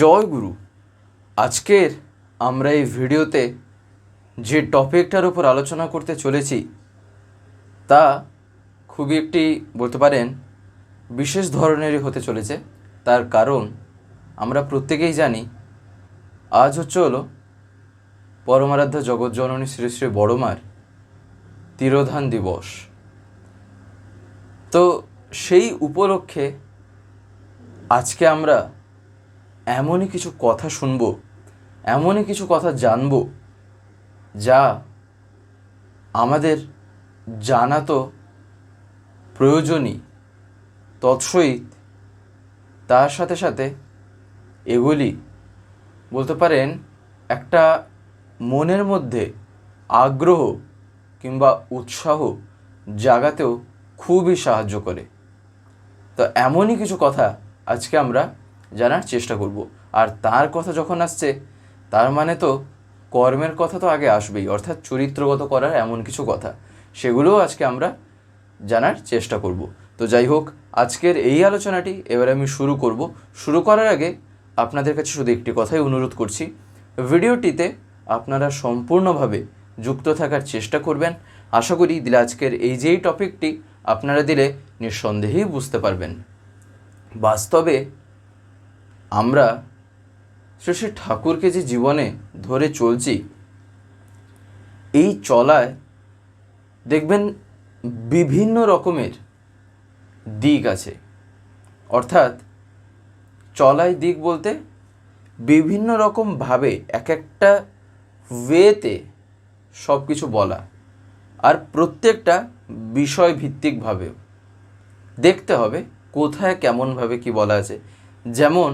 জয় গুরু। আজকের আমরা এই ভিডিওতে যে টপিকটার উপর আলোচনা করতে চলেছি, তা খুবই একটি বলতে পারেন বিশেষ ধরনেরই হতে চলেছে। তার কারণ আমরা প্রত্যেকেই জানি, আজ হচ্ছে হলো পরমারাধ্য জগৎজননী শ্রী শ্রী বড়মার তিরোধান দিবস। তো সেই উপলক্ষে আজকে আমরা এমনই কিছু কথা শুনব, এমনই কিছু কথা জানব, যা আমাদের জানা তো প্রয়োজনই। তৎসহিত তার সাথে সাথে এগুলি বলতে পারেন একটা মনের মধ্যে আগ্রহ কিংবা উৎসাহ জাগাতেও খুবই সাহায্য করে। তো এমনই কিছু কথা আজকে আমরা জানার চেষ্টা করব। আর তার কথা যখন আসছে, তার মানে তো কর্মের কথা তো আগে আসবেই, অর্থাৎ চরিত্রগত করার এমন কিছু কথা। সেগুলোও আজকে আমরা জানার চেষ্টা করব। তো যাই হোক, আজকের এই আলোচনাটি এবার আমি শুরু করব। শুরু করার আগে আপনাদের কাছে শুধু একটি কথাই অনুরোধ করছি, ভিডিওটিতে আপনারা সম্পূর্ণভাবে যুক্ত থাকার চেষ্টা করবেন। আশা করি দিলে আজকের এই যেই টপিকটি আপনারা দিলে নিঃসন্দেহেই বুঝতে পারবেন। বাস্তবে আমরা শ্রী ঠাকুরকে যে জীবনে ধরে চলছি, এই চলায় দেখবেন বিভিন্ন রকমের দিক আছে। অর্থাৎ চলায় দিক বলতে বিভিন্ন রকমভাবে এক একটা ওয়েতে সব কিছু বলা আর প্রত্যেকটা বিষয় ভিত্তিকভাবেও দেখতে হবে কোথায় কেমনভাবে কি বলা আছে। যেমন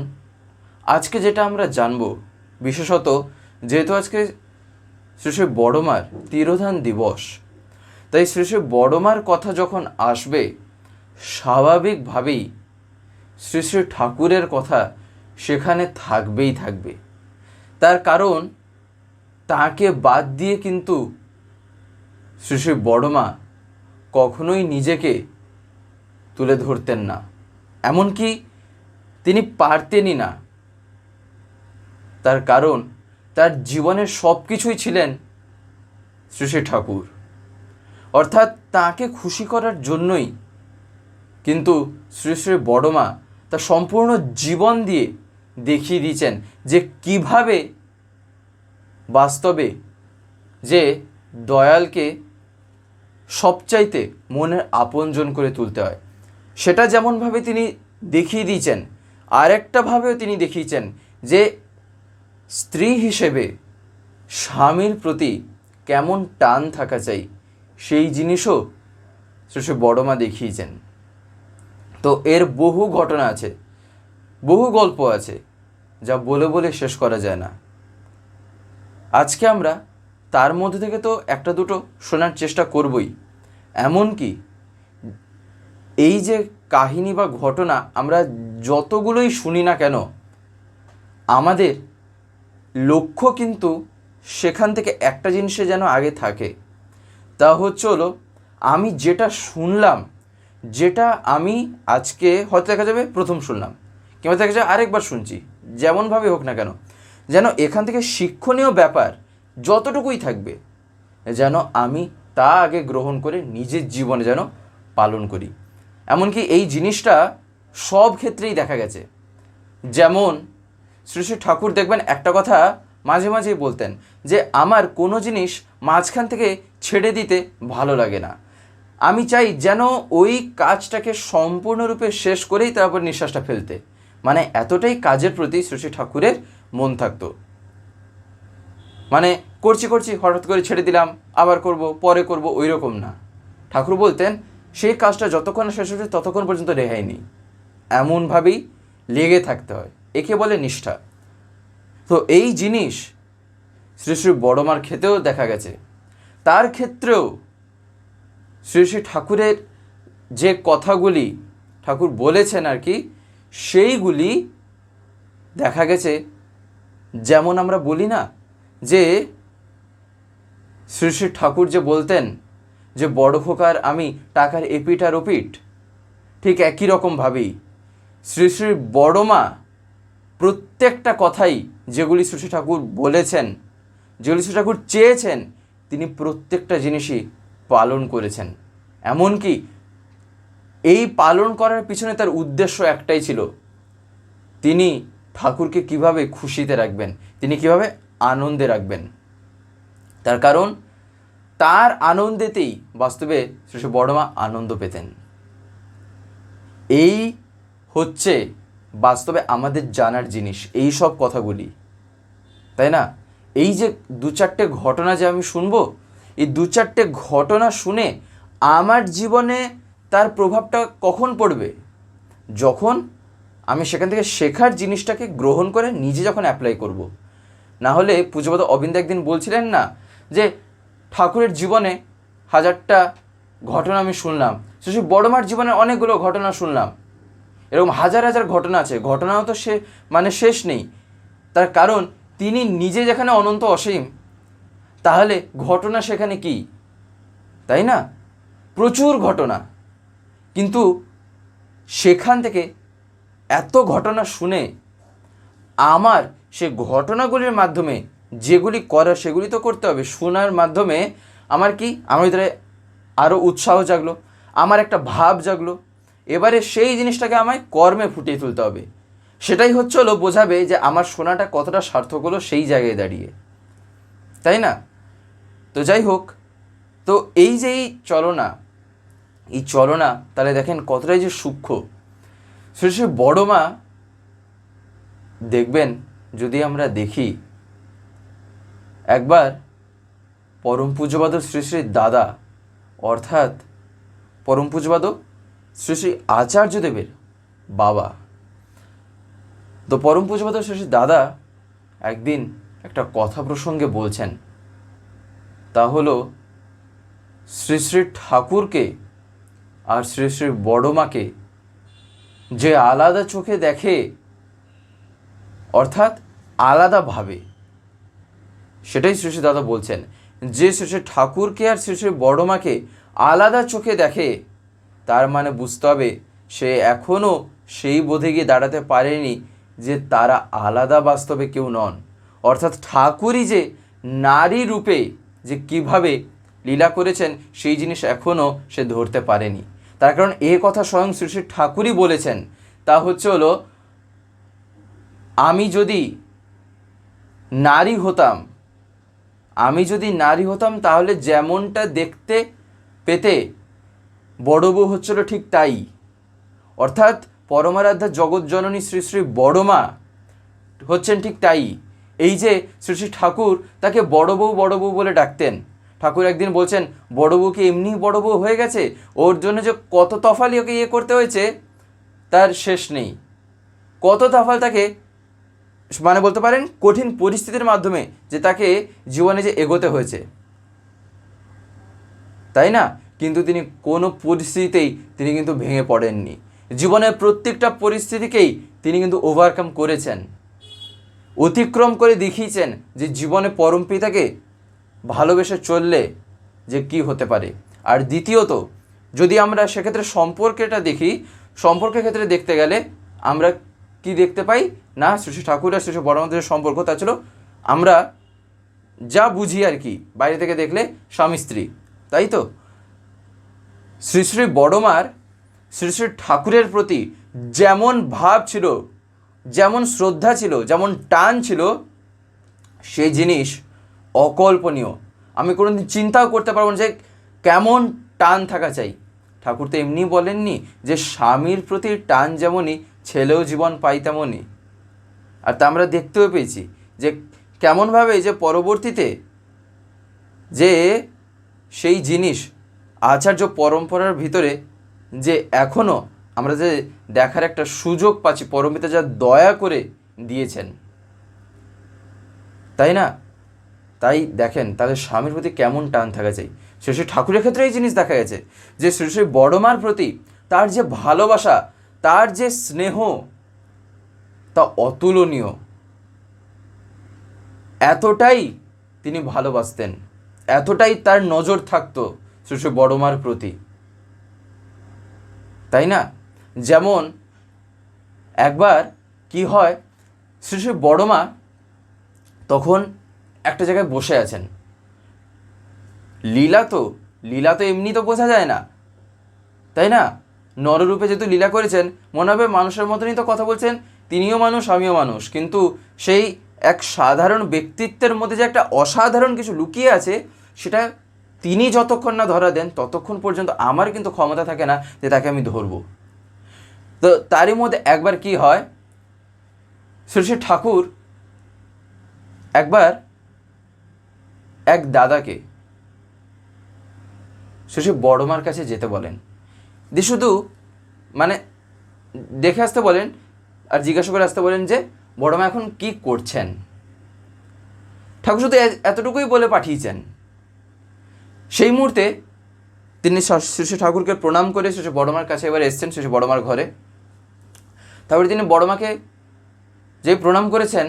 আজকে যেটা আমরা জানব, বিশেষত যেহেতু আজকে শ্রী শ্রী বড়মার তিরোধান দিবস, তাই শ্রী শ্রী বড়মার কথা যখন আসবে, স্বাভাবিকভাবেই শ্রী শ্রী ঠাকুরের কথা সেখানে থাকবেই থাকবে। তার কারণ, তাকে বাদ দিয়ে কিন্তু শ্রী শ্রী বড়মা কখনোই নিজেকে তুলে ধরতেন না। এমনকি তিনি পারতেনই না। তার কারণ তার জীবনের সব কিছুই ছিলেন শ্রী ঠাকুর। অর্থাৎ তাকে খুশি করার জন্যই কিন্তু শ্রী শ্রী বড়মা তার সম্পূর্ণ জীবন দিয়ে দেখিয়ে দিয়েছেন যে কীভাবে বাস্তবে যে দয়ালকে সবচাইতে মনের আপনজন করে তুলতে হয়। সেটা যেমনভাবে তিনি দেখিয়ে দিয়েছেন, আরেকটাভাবেও তিনি দেখিয়েছেন যে স্ত্রী হিসেবে স্বামীর প্রতি কেমন টান থাকা চাই, সেই জিনিসও শ্রী বড়মা দেখিয়েছেন। তো এর বহু ঘটনা আছে, বহু গল্প আছে, যা বলে বলে শেষ করা যায় না। আজকে আমরা তার মধ্যে থেকে তো একটা দুটো শোনার চেষ্টা করবই, এমনকি এই যে কাহিনী বা ঘটনা আমরা যতগুলোই শুনি না কেন, আমাদের লক্ষ্য কিন্তু সেখান থেকে একটা জিনিসে যেন আগে থাকে। তা হচ্ছে হলো, আমি যেটা শুনলাম, যেটা আমি আজকে হয়তো দেখা যাবে প্রথম শুনলাম, কিংবা দেখা যাবে আরেকবার শুনছি, যেমনভাবে হোক না কেন, যেন এখান থেকে শিক্ষণীয় ব্যাপার যতটুকুই থাকবে, যেন আমি তা আগে গ্রহণ করে নিজের জীবনে যেন পালন করি। এমনকি এই জিনিসটা সব ক্ষেত্রেই দেখা গেছে। যেমন শ্রী শ্রী ঠাকুর দেখবেন একটা কথা মাঝে মাঝেই বলতেন যে, আমার কোনো জিনিস মাঝখান থেকে ছেড়ে দিতে ভালো লাগে না। আমি চাই যেন ওই কাজটাকে সম্পূর্ণরূপে শেষ করেই তারপর নিঃশ্বাসটা ফেলতে। মানে এতটাই কাজের প্রতি শ্রী ঠাকুরের মন থাকতো। মানে করছি করছি, হঠাৎ করে ছেড়ে দিলাম, আবার করব, পরে করব, ওই রকম না। ঠাকুর বলতেন, সেই কাজটা যতক্ষণ শেষ হচ্ছে ততক্ষণ পর্যন্ত রেহাই নেই। এমনভাবেই লেগে থাকতে হয়। একে বলে নিষ্ঠা। তো এই জিনিস শ্রী শ্রী বড়মার ক্ষেত্রেও দেখা গেছে। তার ক্ষেত্রেও শ্রী শ্রী ঠাকুরের যে কথাগুলি ঠাকুর বলেছেন আর কি, সেইগুলি দেখা গেছে। যেমন আমরা বলি না যে শ্রী শ্রী ঠাকুর যে বলতেন যে, বড় খোকার আমি টাকার এপিট আর ওপিট ঠিক একই রকমভাবেই শ্রী শ্রী বড়মা প্রত্যেকটা কথাই যেগুলি শ্রী ঠাকুর বলেছেন, যেগুলি শ্রী ঠাকুর চেয়েছেন, তিনি প্রত্যেকটা জিনিসই পালন করেছেন। এমনকি এই পালন করার পিছনে তার উদ্দেশ্য একটাই ছিল, তিনি ঠাকুরকে কীভাবে খুশিতে রাখবেন, তিনি কীভাবে আনন্দে রাখবেন। তার কারণ, তার আনন্দেতেই বাস্তবে শ্রী বড়মা আনন্দ পেতেন। এই হচ্ছে বাস্তবে আমাদের জানার জিনিস, এই সব কথাগুলি। তাই না? এই যে দু চারটে ঘটনা যে আমি শুনব, এই দু চারটে ঘটনা শুনে আমার জীবনে তার প্রভাবটা কখন পড়বে? যখন আমি সেখান থেকে শেখার জিনিসটাকে গ্রহণ করে নিজে যখন অ্যাপ্লাই করব। না হলে পুজোপদ অবিন্দ একদিন বলছিলেন না যে, ঠাকুরের জীবনে হাজারটা ঘটনা আমি শুনলাম। শ্রী বড়মার জীবনে অনেকগুলো ঘটনা শুনলাম। এরকম হাজার হাজার ঘটনা আছে। ঘটনাও তো সে মানে শেষ নেই। তার কারণ, তিনি নিজে যেখানে অনন্ত অসীম, তাহলে ঘটনা সেখানে কি? তাই না? প্রচুর ঘটনা। কিন্তু সেখান থেকে এত ঘটনা শুনে আমার সে ঘটনাগুলির মাধ্যমে যেগুলি করার সেগুলি তো করতে হবে, শোনার মাধ্যমে আমার কি? আমার ভিতরে আরও উৎসাহ জাগলো, আমার একটা ভাব জাগলো। এবারে সেই জিনিসটাকে আমায় কর্মে ফুটিয়ে তুলতে হবে। সেটাই হচ্ছে হলো বোঝাবে যে আমার শোনাটা কতটা সার্থক হলো সেই জায়গায় দাঁড়িয়ে। তাই না? তো যাই হোক, তো এই যে এই চলনা এই চলনা, তাহলে দেখেন কতটাই যে সূক্ষ্ম। শ্রী শ্রী বড় মা, দেখবেন যদি আমরা দেখি, একবার পরম পূজ্যবাদ শ্রী শ্রী দাদা, অর্থাৎ পরম পূজ্যবাদ শ্রী শ্রী আচার্যদেবের বাবা। তো পরম শ্রী শ্রী দাদা একদিন একটা কথা প্রসঙ্গে বলছেন। তা হলো, শ্রী শ্রী ঠাকুরকে আর শ্রী শ্রী বড়মাকে যে আলাদা চোখে দেখে, অর্থাৎ আলাদাভাবে সেটাই শ্রী শ্রী দাদা বলছেন। যে শ্রী শ্রী ঠাকুরকে আর শ্রী শ্রী বড়মাকে আলাদা চোখে দেখে তার মানে বুঝতে হবে, সে এখনও সেই বোধে গিয়ে দাঁড়াতে পারেনি যে তারা আলাদা বাস্তবে কেউ নন। অর্থাৎ ঠাকুরই যে নারী রূপে যে কীভাবে লীলা করেছেন, সেই জিনিস এখনও সে ধরতে পারেনি। তার কারণ এ কথা স্বয়ং শ্রী শ্রী ঠাকুরই বলেছেন, তা হচ্ছে হলো, আমি যদি নারী হতাম, আমি যদি নারী হতাম তাহলে যেমনটা দেখতে পেতে বড় বউ হচ্ছিল ঠিক তাই। অর্থাৎ পরমারাধ্যা জগৎজননী শ্রী শ্রী বড়মা হচ্ছেন ঠিক তাই। এই যে শ্রী শ্রী ঠাকুর তাকে বড় বউ বড় বউ বলে ডাকতেন। ঠাকুর একদিন বলছেন, বড় বউকে এমনি বড় বউ হয়ে গেছে? ওর জন্য যে কত তফালি ওকে ইয়ে করতে হয়েছে, তার শেষ নেই। কত তফাল তাকে মানে বলতে পারেন, কঠিন পরিস্থিতির মাধ্যমে যে তাকে জীবনে যে এগোতে হয়েছে। তাই না? কিন্তু তিনি কোনো পরিস্থিতিতেই তিনি কিন্তু ভেঙে পড়েননি। জীবনের প্রত্যেকটা পরিস্থিতিকেই তিনি কিন্তু ওভারকাম করেছেন। অতিক্রম করে দেখিয়েছেন যে জীবনে পরম পিতাকে ভালোবেসে চললে যে কি হতে পারে। আর দ্বিতীয়ত, যদি আমরা সেক্ষেত্রে সম্পর্কেটা দেখি, সম্পর্কের ক্ষেত্রে দেখতে গেলে আমরা কি দেখতে পাই? না, শ্রী ঠাকুর আর শ্রী বড়মাদের সম্পর্ক, তা ছিল আমরা যা বুঝি আর কি, বাইরে থেকে দেখলে স্বামী স্ত্রী তাই তো? শ্রী শ্রী বড়মার, শ্রী শ্রী ঠাকুরের প্রতি যেমন ভাব ছিল, যেমন শ্রদ্ধা ছিল, যেমন টান ছিল, সেই জিনিস অকল্পনীয়। আমি কোনোদিন চিন্তাও করতে পারব না যে কেমন টান থাকা চাই। ঠাকুর তো এমনি বলেননি যে স্বামীর প্রতি টান যেমনই, ছেলেও জীবন পাই তেমনই। আর তা আমরা দেখতেও পেয়েছি যে কেমনভাবে যে পরবর্তীতে যে সেই জিনিস আচার্য পরম্পরার ভিতরে যে এখনও আমরা যে দেখার একটা সুযোগ পাচ্ছি পরমিতা যা দয়া করে দিয়েছেন। তাই না? তাই দেখেন, তাদের স্বামীর প্রতি কেমন টান থাকা চাই। শ্রী ঠাকুরের ক্ষেত্রে এই জিনিস দেখা গেছে যে, শ্রী শ্রী বড়মার প্রতি তার যে ভালোবাসা, তার যে স্নেহ, তা অতুলনীয়। এতটাই তিনি ভালোবাসতেন, এতটাই তার নজর থাকতো। শ্রী শ্রী বড়মার প্রতি। তাই না? যেমন একবার কি হয় শ্রী শ্রী বড়মা তখন একটা জায়গায় বসে আছেন। লীলা তো লীলা তো এমনি তো বোঝা যায় না। তাই না? নররূপে যেহেতু লীলা করেছেন, মনে হবে মানুষের মতনই তো কথা বলছেন, তিনিও মানুষ, আমিও মানুষ। কিন্তু সেই এক সাধারণ ব্যক্তিত্বের মধ্যে যে একটা অসাধারণ কিছু লুকিয়ে আছে, সেটা তিনি যতক্ষণ না ধরা দেন, ততক্ষণ পর্যন্ত আমার কিন্তু ক্ষমতা থাকে না যে তাকে আমি ধরবো। তো তারই মধ্যে একবার কি হয়? শ্রী ঠাকুর একবার এক দাদাকে শ্রী বড়মার কাছে যেতে বলেন। দিয়ে শুধু মানে দেখে আসতে বলেন আর জিজ্ঞাসা করে আসতে বলেন যে, বড়মা এখন কি করছেন? ঠাকুর শুধু এতটুকুই বলে পাঠিয়েছেন। সেই মুহূর্তে তিনি শ্রী ঠাকুরকে প্রণাম করে শ্রী বড়মার কাছে এবার এসছেন শ্রী বড়মার ঘরে। তারপরে তিনি বড়মাকে যে প্রণাম করেছেন,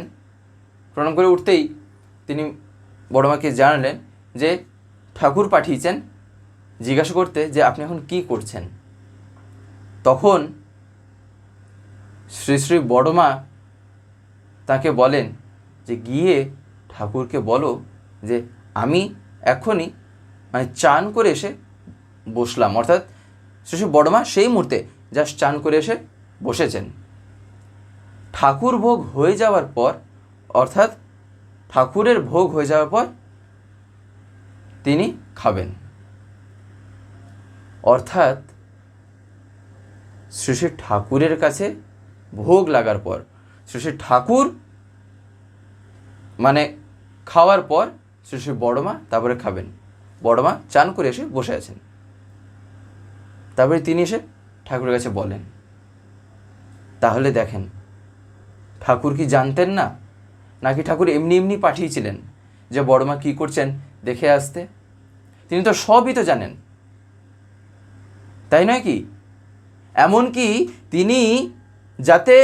প্রণাম করে উঠতেই তিনি বড়মাকে জানালেন যে, ঠাকুর পাঠিয়েছেন জিজ্ঞাসা করতে যে আপনি এখন কি করছেন? তখন শ্রী শ্রী বড়মা তাকে বলেন যে, গিয়ে ঠাকুরকে বলো যে, আমি এখনই মানে চান করে এসে বসলাম। অর্থাৎ শ্রী বড়মা সেই মুহূর্তে জাস্ট চান করে এসে বসেছেন। ঠাকুর ভোগ হয়ে যাওয়ার পর, অর্থাৎ ঠাকুরের ভোগ হয়ে যাওয়ার পর তিনি খাবেন। অর্থাৎ শ্রী ঠাকুরের কাছে ভোগ লাগার পর, শ্রী ঠাকুর মানে খাওয়ার পর শ্রী বড়মা তারপরে খাবেন। বড়মা চান করে এসে বসে আছেন। তারপরে তিনি এসে ঠাকুরের কাছে বলেন, তাহলে দেখেন, ঠাকুর কি জানতেন না? নাকি ঠাকুর এমনি এমনি পাঠিয়েছিলেন যে বড়মা কি করছেন দেখে আসতে? তিনি তো সবই তো জানেন। তাই নয় কি? এমনকি তিনি যাতে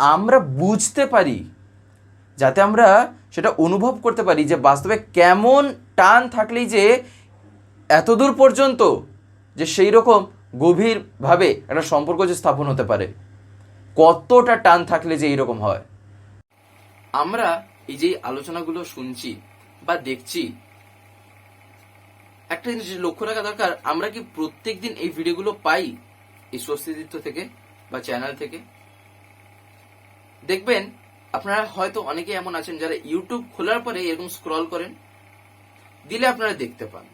আমরা বুঝতে পারি, যাতে আমরা সেটা অনুভব করতে পারি যে বাস্তবে কেমন টান থাকলেই যে এত দূর পর্যন্ত যে সেই রকম গভীরভাবে একটা সম্পর্ক যে স্থাপন হতে পারে, কতটা টান থাকলে যে এইরকম হয়? আমরা এই যে আলোচনাগুলো শুনছি বা দেখছি, একটা জিনিস লক্ষ্য রাখা দরকার, আমরা কি প্রত্যেকদিন এই ভিডিওগুলো পাই এই স্বস্তিদিত্য থেকে বা চ্যানেল থেকে? দেখবেন, আপনারা হয়তো অনেকে এমন আছেন যারা ইউটিউব খোলার পরে এরকম স্ক্রল করেন দিলে আপনারা দেখতে পান।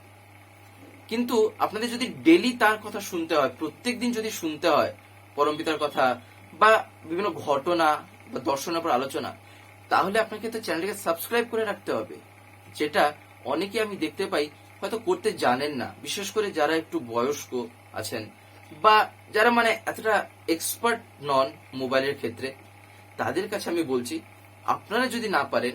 কিন্তু আপনাদের যদি ডেলি তার কথা শুনতে হয় প্রত্যেক দিন যদি শুনতে হয়, পরমপিতার কথা বা বিভিন্ন ঘটনা বা দর্শনের উপর আলোচনা, তাহলে আপনাকে তো চ্যানেলটাকে সাবস্ক্রাইব করে রাখতে হবে, যেটা অনেকে আমি দেখতে পাই হয়তো করতে জানেন না। বিশেষ করে যারা একটু বয়স্ক আছেন বা যারা মানে এতটা এক্সপার্ট নন মোবাইলের ক্ষেত্রে, তাদের কাছে আমি বলছি, আপনারা যদি না পারেন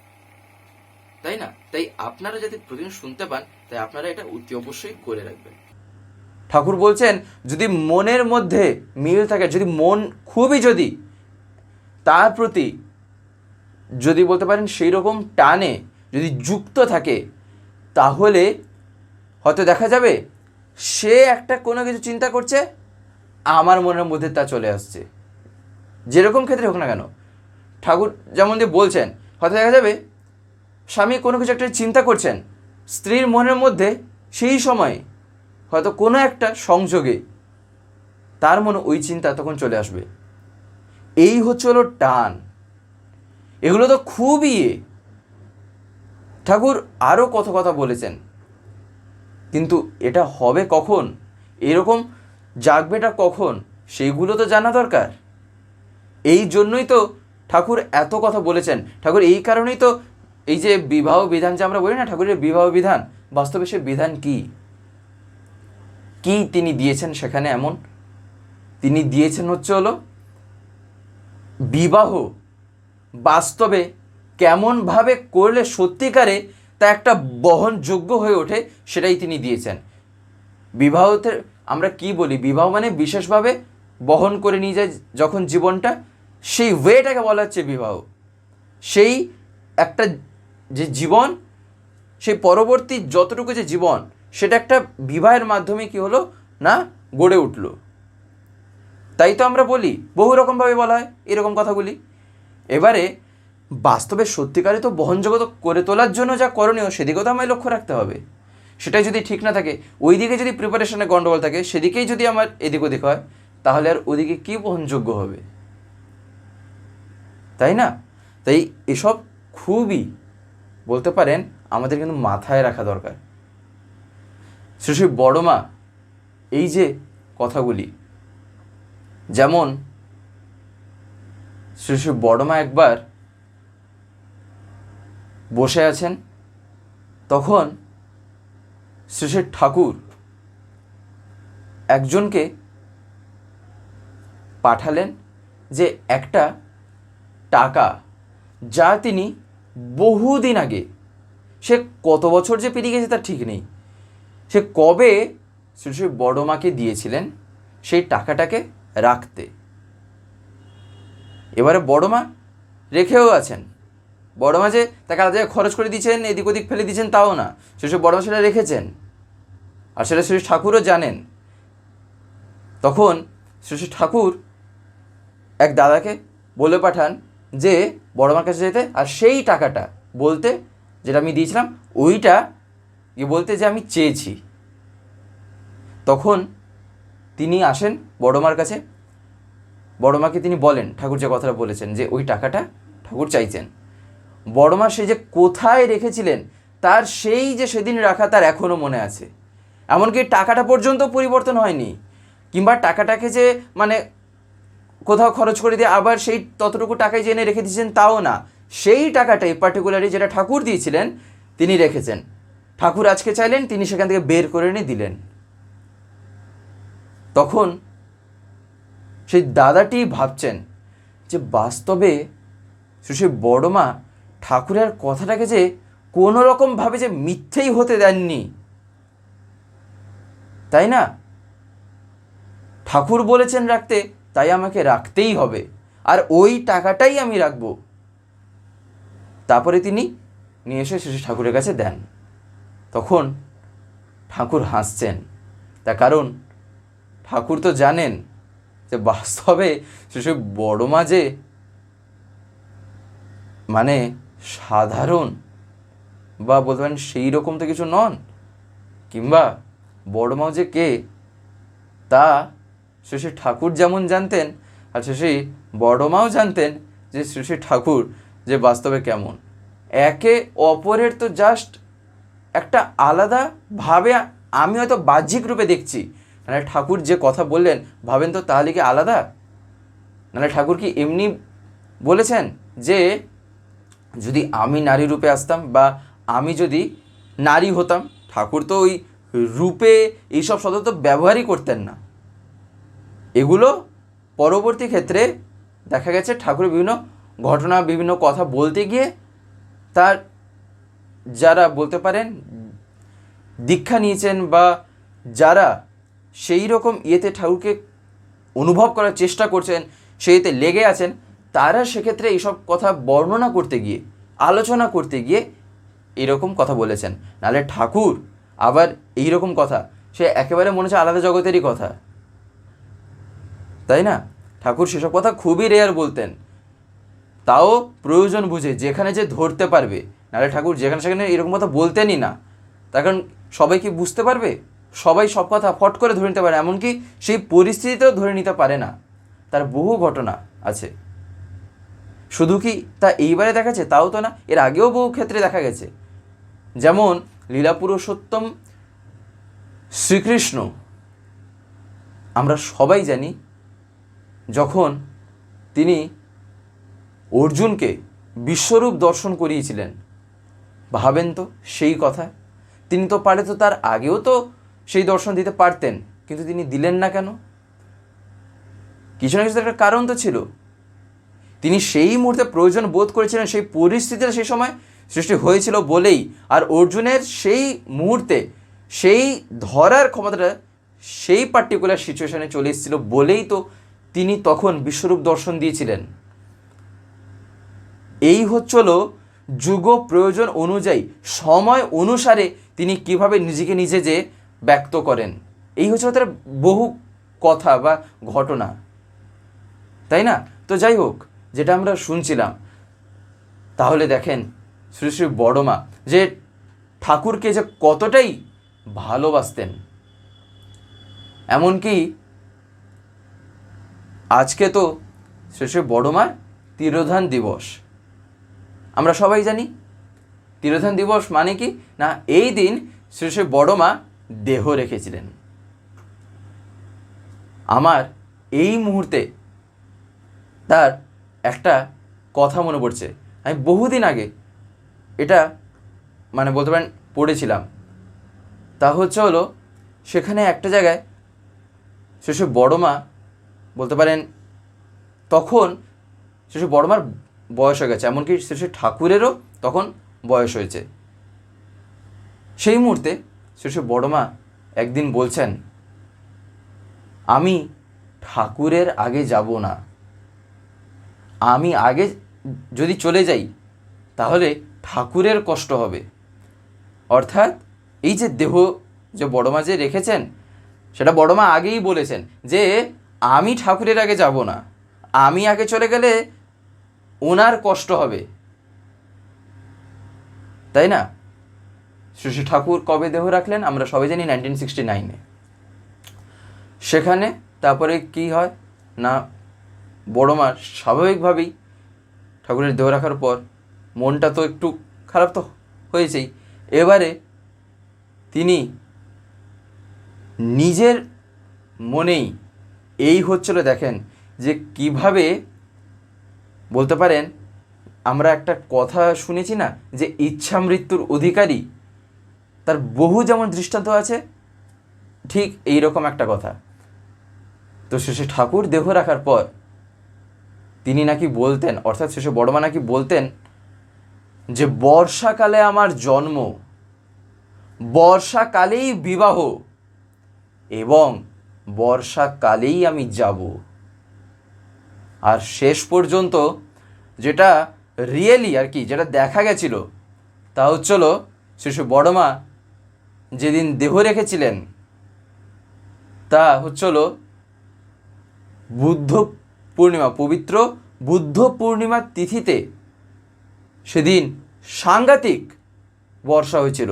তাই না? তাই আপনারা যদি প্রতিদিন শুনতে পান, তাই আপনারা এটা অতি অবশ্যই করে রাখবেন। ঠাকুর বলছেন, যদি মনের মধ্যে মিল থাকে, যদি মন খুবই যদি, তার প্রতি যদি বলতে পারেন সেই রকম টানে, যদি যুক্ত থাকে, তাহলে হয়তো দেখা যাবে সে একটা কোনো কিছু চিন্তা করছে, আমার মনের মধ্যে তা চলে আসছে। যেরকম ক্ষেত্রে হোক না কেন। ঠাকুর যেমন দিয়ে বলছেন, হয়তো দেখা যাবে স্বামী কোনো কিছু একটা চিন্তা করছেন, স্ত্রীর মনের মধ্যে সেই সময় হয়তো কোনো একটা সংযোগে তার মনে ওই চিন্তা তখন চলে আসবে। এই হচ্ছে হলো টান। এগুলো তো খুবই এ। ঠাকুর আরও কত কথা বলেছেন। কিন্তু এটা হবে কখন? এরকম জাগবেটা কখন? সেইগুলো তো জানা দরকার। এই জন্যই তো ঠাকুর এত কথা বলেছেন। ঠাকুর এই কারণেই তো এই যে বিবাহ বিধান যে আমরা বলি না ঠাকুরের বিবাহ বিধান, বাস্তবে সে বিধান কি? কি তিনি দিয়েছেন সেখানে এমন? তিনি দিয়েছেন হচ্ছে হলো বিবাহ। বাস্তবে কেমনভাবে করলে সত্যিকারে তা একটা বহনযোগ্য হয়ে ওঠে সেটাই তিনি দিয়েছেন। বিবাহতে আমরা কি বলি? বিবাহ মানে বিশেষভাবে বহন করে নিয়ে যায় যখন জীবনটা, সেই ওয়েটাকে বলা হচ্ছে বিবাহ। সেই একটা যে জীবন, সেই পরবর্তী যতটুকু যে জীবন, সেটা একটা বিবাহের মাধ্যমে কি হলো না গড়ে উঠল। তাই তো আমরা বলি, বহু রকমভাবে বলা হয়, এরকম কথাগুলি। এবারে বাস্তবে সত্যিকারে তো বহনযোগ্য করে তোলার জন্য যা করণীয়, সেদিকেও তো আমায় লক্ষ্য রাখতে হবে। সেটাই যদি ঠিক না থাকে, ওই দিকে যদি প্রিপারেশনে গণ্ডগোল থাকে, সেদিকেই যদি আমার এদিক ওদিক হয়, তাহলে আর ওদিকে কী বহনযোগ্য হবে? তাই না? তাই এসব খুবই বলতে পারেন, আমাদের কিন্তু মাথায় রাখা দরকার। শ্রী শ্রী বড়মা এই যে কথাগুলি, যেমন, শ্রী শ্রী বড়মা একবার বসে আছেন, তখন শ্রী শ্রী ঠাকুর একজনকে পাঠালেন যে একটা টাকা, যা তিনি বহুদিন আগে। সে কত বছর যে পেরিয়ে গেছে তার ঠিক নেই। সে কবে শ্রী শ্রী বড়মাকে দিয়েছিলেন সেই টাকাটাকে রাখতে। এবারে বড়মা রেখেও আছেন। বড়মা যে তাকে আলাদা খরচ করে দিয়েছেন এদিক ওদিক ফেলে দিয়েছেন তাও না। সেসব বড়মা সেটা রেখেছেন। আর সেটা শ্রী ঠাকুরও জানেন। তখন শ্রী ঠাকুর এক দাদাকে বলে পাঠান যে বড়মার কাছে যেতে, আর সেই টাকাটা বলতে যেটা আমি দিয়েছিলাম, ওইটা গিয়ে বলতে যে আমি চেয়েছি। তখন তিনি আসেন বড়মার কাছে। বড়মাকে তিনি বলেন, ঠাকুর যে কথাটা বলেছেন যে ওই টাকাটা ঠাকুর চাইছেন। বড়মা সে যে কোথায় রেখেছিলেন, তার সেই যে সেদিন রাখা তার এখনও মনে আছে। এমনকি টাকাটা পর্যন্ত পরিবর্তন হয়নি, কিংবা টাকাটাকে যে মানে কোথাও খরচ করে দিয়ে আবার সেই ততটুকু টাকায় জেনে রেখে দিয়েছেন, তাও না। সেই টাকাটাই পার্টিকুলারলি যেটা ঠাকুর দিয়েছিলেন, তিনি রেখেছেন। ঠাকুর আজকে চাইলেন, তিনি সেখান থেকে বের করে এনে দিলেন। তখন সেই দাদাটি ভাবছেন যে বাস্তবে সুশ্রী বড়মা ঠাকুরের কথাটাকে যে কোনো রকমভাবে যে মিথ্যেই হতে দেননি। তাই না? ঠাকুর বলেছেন রাখতে তাই আমাকে রাখতেই হবে। আর ওই টাকাটাই আমি রাখব। তারপরে তিনি নিয়ে এসে শ্রী ঠাকুরের কাছে দেন। তখন ঠাকুর হাসছেন। তার কারণ, ঠাকুর তো জানেন যে বাস্তবে শ্রী বড়মা যে মানে সাধারণ বা বলতে পারেন সেই রকম তো কিছু নন। কিংবা বড়মাও যে কে? তা শ্রী ঠাকুর যেমন জানতেন, আর শ্রী বড়মাও জানতেন যে শ্রী ঠাকুর যে বাস্তবে কেমন। একে অপরের তো জাস্ট একটা আলাদা ভাবে আমি হয়তো বাহ্যিক রূপে দেখছি। মানে ঠাকুর যে কথা বললেন, ভাবেন তো তাহলে কি আলাদা? নাহলে ঠাকুর কি এমনি বলেছেন যে যদি আমি নারী রূপে আসতাম বা আমি যদি নারী হতাম, ঠাকুর তো ওই রূপে এইসব শব্দ তো ব্যবহারই করতেন না। এগুলো পরবর্তী ক্ষেত্রে দেখা গেছে ঠাকুরের বিভিন্ন ঘটনা, বিভিন্ন কথা বলতে গিয়ে তার যারা বলতে পারেন দীক্ষা নিয়েছেন বা যারা সেই রকম ইয়েতে ঠাকুরকে অনুভব করার চেষ্টা করছেন সেইতে লেগে আছেন, তারা সেক্ষেত্রে এইসব কথা বর্ণনা করতে গিয়ে, আলোচনা করতে গিয়ে এরকম কথা বলেছেন। নাহলে ঠাকুর আবার এই রকম কথা, সে একেবারে মনে হচ্ছে আলাদা জগতেরই কথা। তাই না? ঠাকুর সেসব কথা খুবই রেয়ার বলতেন। তাও প্রয়োজন বুঝে, যেখানে যে ধরতে পারবে। নাহলে ঠাকুর যেখানে সেখানে এরকম কথা বলতেনই না। তার কারণ সবাই কি বুঝতে পারবে? সবাই সব কথা ফট করে ধরে নিতে পারে, এমনকি সেই পরিস্থিতিতেও ধরে নিতে পারে না। তার বহু ঘটনা আছে। শুধু কি তা এইবারে দেখাচ্ছে? তাও তো না, এর আগেও বহু ক্ষেত্রে দেখা গেছে। যেমন লীলা পুরুষোত্তম শ্রীকৃষ্ণ। আমরা সবাই জানি যখন তিনি অর্জুনকে বিশ্বরূপ দর্শন করিয়েছিলেন। ভাবেন তো সেই কথা। তিনি তো পারে তো তার আগেও তো সেই দর্শন দিতে পারতেন, কিন্তু তিনি দিলেন না কেন? কিছু না কিছু একটা কারণ তো ছিল। তিনি সেই মুহূর্তে প্রয়োজন বোধ করেছিলেন, সেই পরিস্থিতিটা সেই সময় সৃষ্টি হয়েছিল বলেই। আর অর্জুনের সেই মুহূর্তে, সেই ধরার ক্ষমতাটা, সেই পার্টিকুলার সিচুয়েশানে চলে এসেছিল বলেই তো তিনি তখন বিশ্বরূপ দর্শন দিয়েছিলেন। এই হচ্ছিল যুগ প্রয়োজন অনুযায়ী সময় অনুসারে তিনি কীভাবে নিজেকে নিজে যে ব্যক্ত করেন। এই হচ্ছিল তার বহু কথা বা ঘটনা। তাই না? তো যাই হোক, যেটা আমরা শুনছিলাম, তাহলে দেখেন শ্রী শ্রী বড়মা যে ঠাকুরকে যে কতটাই ভালোবাসতেন। এমনকি আজকে তো শেষে শ্রী বড়মার তিরোধান দিবস। আমরা সবাই জানি, তিরোধান দিবস মানে কি? না, এই দিন শেষে শ্রী বড়মা দেহ রেখেছিলেন। আমার এই মুহূর্তে তার একটা কথা মনে পড়ছে। আমি বহুদিন আগে এটা মানে বলতে পারেন, পড়েছিলাম। তা হচ্ছে হলো, সেখানে একটা জায়গায় শেষে বড় মা বলতে পারেন, তখন সেসব বড় মার বয়স হয়ে গেছে। এমনকি সেসব ঠাকুরেরও তখন বয়স হয়েছে। সেই মুহূর্তে সেসব বড় মা একদিন বলছেন, আমি ঠাকুরের আগে যাব না। আমি আগে যদি চলে যাই, তাহলে ঠাকুরের কষ্ট হবে। অর্থাৎ এই যে দেহ যে বড়মা যে রেখেছেন, সেটা বড়মা আগেই বলেছেন যে আমি ঠাকুরের আগে যাব না। আমি আগে চলে গেলে ওনার কষ্ট হবে। তাই না? শ্রী ঠাকুর কবে দেহ রাখলেন আমরা সবাই জানি নাইনটিন সিক্সটি নাইনে সেখানে তারপরে কি হয়? না, বড় মার স্বাভাবিকভাবেই ঠাকুরের দেহ রাখার পর মনটা তো একটু খারাপ তো হয়েছেই। এবারে তিনি নিজের মনেই এই হচ্ছিল দেখেন যে কীভাবে বলতে পারেন আমরা একটা কথা শুনেছি না যে ইচ্ছা মৃত্যুর অধিকারী তার বহু যেমন দৃষ্টান্ত আছে, ঠিক এই রকম একটা কথা। তো শেষে ঠাকুর দেহ রাখার পর তিনি নাকি বলতেন, অর্থাৎ শেষে বড়মা নাকি বলতেন যে, বর্ষাকালে আমার জন্ম, বর্ষাকালেই বিবাহ এবং বর্ষাকালেই আমি যাব। আর শেষ পর্যন্ত যেটা রিয়েলি আর কি, যেটা দেখা গেছিল, তা হচ্ছিল শিশু বড়মা যেদিন দেহ রেখেছিলেন, তা হচ্ছিল বুদ্ধ পূর্ণিমা, পবিত্র বুদ্ধ পূর্ণিমার তিথিতে সেদিন সাংঘাতিক বর্ষা হয়েছিল।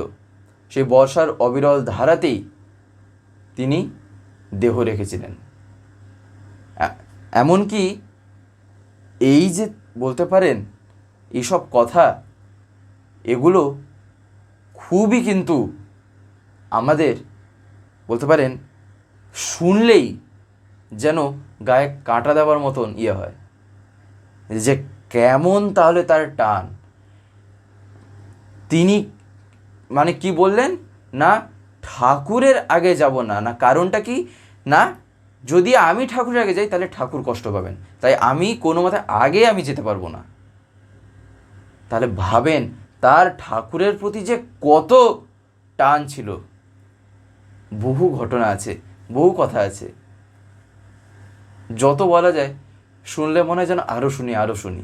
সেই বর্ষার অবিরল ধারাতেই তিনি দেহ রেখেছিলেন। এমনকি এই যে বলতে পারেন এইসব কথা, এগুলো খুবই কিন্তু আমাদের বলতে পারেন, শুনলেই যেন গায়ে কাঁটা দেওয়ার মতন ইয়ে হয়। যে কেমন তাহলে তার টান। তিনি মানে কি বললেন? না ঠাকুরের আগে যাব না না কারণটা কি? না, যদি আমি ঠাকুরের আগে যাই, তাহলে ঠাকুর কষ্ট পাবেন। তাই আমি কোনো মতে আগে আমি যেতে পারব না। তাহলে ভাবেন, তার ঠাকুরের প্রতি যে কত টান ছিল। বহু ঘটনা আছে, বহু কথা আছে। যত বলা যায়, শুনলে মনে হয় যেন আরও শুনি আরও শুনি।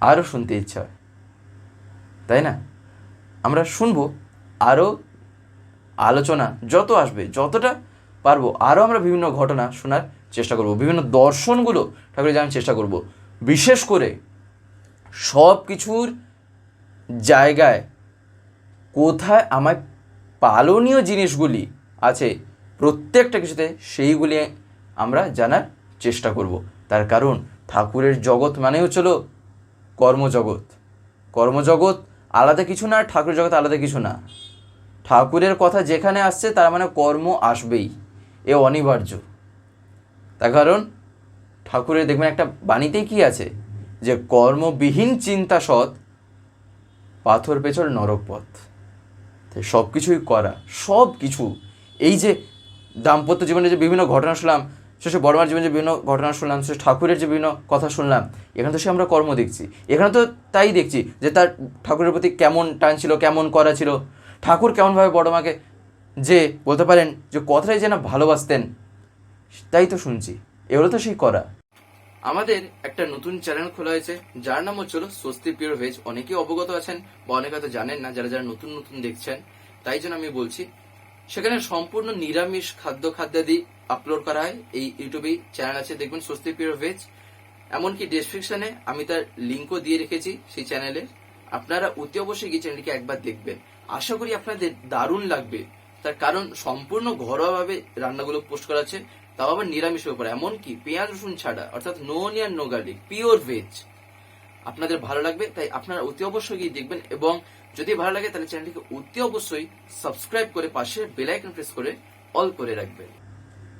আরও শুনতে ইচ্ছা হয়। তাই না? আমরা শুনব আরও আলোচনা যত আসবে, যতটা পারব আরও আমরা বিভিন্ন ঘটনা শোনার চেষ্টা করব, বিভিন্ন দর্শনগুলো ঠাকুরের জানার চেষ্টা করব। বিশেষ করে সব কিছুর জায়গায় কোথায় আমার পালনীয় জিনিসগুলি আছে, প্রত্যেকটা কিছুতে সেইগুলি আমরা জানার চেষ্টা করব। তার কারণ ঠাকুরের জগৎ মানে হচ্ছিল কর্মজগৎ। কর্মজগৎ আলাদা কিছু না, ঠাকুরের জগৎ আলাদা কিছু না। ঠাকুরের কথা যেখানে আসছে, তার মানে কর্ম আসবেই। এ অনিবার্য। তার কারণ, ঠাকুরের দেখবেন একটা বাণীতেই কি আছে? যে কর্মবিহীন চিন্তা সৎ, পাথর পেছর নরক পথ। সব কিছুই করা সব কিছু এই যে দাম্পত্য জীবনে যে বিভিন্ন ঘটনা শুনলাম, শেষে বড়মার জীবনে যে বিভিন্ন ঘটনা শুনলাম, শেষে ঠাকুরের যে বিভিন্ন কথা শুনলাম, এখানে তো সে আমরা কর্ম দেখছি। এখানে তো তাই দেখছি যে তার ঠাকুরের প্রতি কেমন টান ছিল, কেমন করা ছিল। ঠাকুর কেমনভাবে বড় মাকে যে বলতে পারেন যে কথাটাই যেন ভালোবাসতেন, তাই তো শুনছি। এগুলো তো সেই করা। আমাদের একটা নতুন চ্যানেল খোলা হয়েছে, যার নাম হচ্ছিল স্বস্তি পিওর ভেজ। অনেকেই অবগত আছেন বা অনেকে হয়তো জানেন না, যারা যারা নতুন নতুন দেখছেন, তাই জন্য আমি বলছি, সেখানে সম্পূর্ণ নিরামিষ খাদ্য খাদ্যাদি আপলোড করা হয়। এই ইউটিউবেই চ্যানেল আছে, দেখবেন স্বস্তি পিওর ভেজ। এমনকি ডেসক্রিপশনে আমি তার লিঙ্কও দিয়ে রেখেছি সেই চ্যানেলে আপনারা অতি অবশ্যই গিয়ে চ্যানেলটিকে একবার দেখবেন। আশা করি আপনাদের দারুণ লাগবে। তার কারণ সম্পূর্ণ ঘরোয়াভাবে রান্নাগুলো পোস্ট করা আছে, তাও আবার নিরামিষের উপর। এমনকি পেঁয়াজ, রসুন ছাড়া, অর্থাৎ no onion no garlic pure veg আপনাদের ভালো লাগবে, তাই আপনারা অতি অবশ্যই গিয়ে দেখবেন। এবং যদি ভালো লাগে, তাহলে চ্যানেলটিকে অতি অবশ্যই সাবস্ক্রাইব করে পাশে বেলাইকন প্রেস করে অল করে রাখবেন।